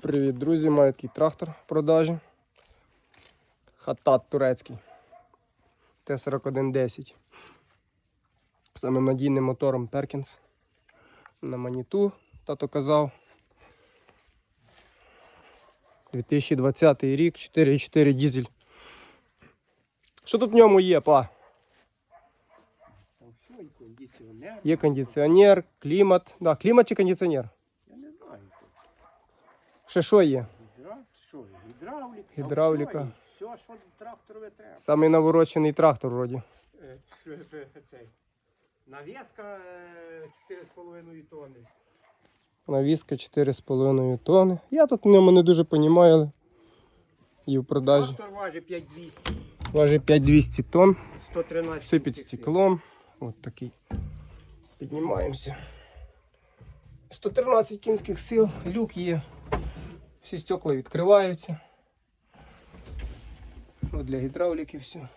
Привіт, друзі! Маю такий трактор в продажі. Хатат турецький. Т-4110. Самим надійним мотором Perkins. На маніту, тато казав. 2020 рік, 4,4 дізель. Що тут в ньому є, па? Є кондиціонер, клімат. Да, клімат чи кондиціонер? Ще що є? Що, гідравліка. Гідравліка. Все, що тракторове треба. Самий наворочений трактор вроді. Е, е, цей. Навіска е, 4,5 тонни. Навіска 4,5 тонни. Я тут в ньому не дуже розумію, але і в продажі. Трактор важить 5200. Важить 5200 тонн. 113. Все під стеклом. От такий. Піднімаємося. 113 кінських сил, люк є. Всі стекла відкриваються. От для гідравліки все.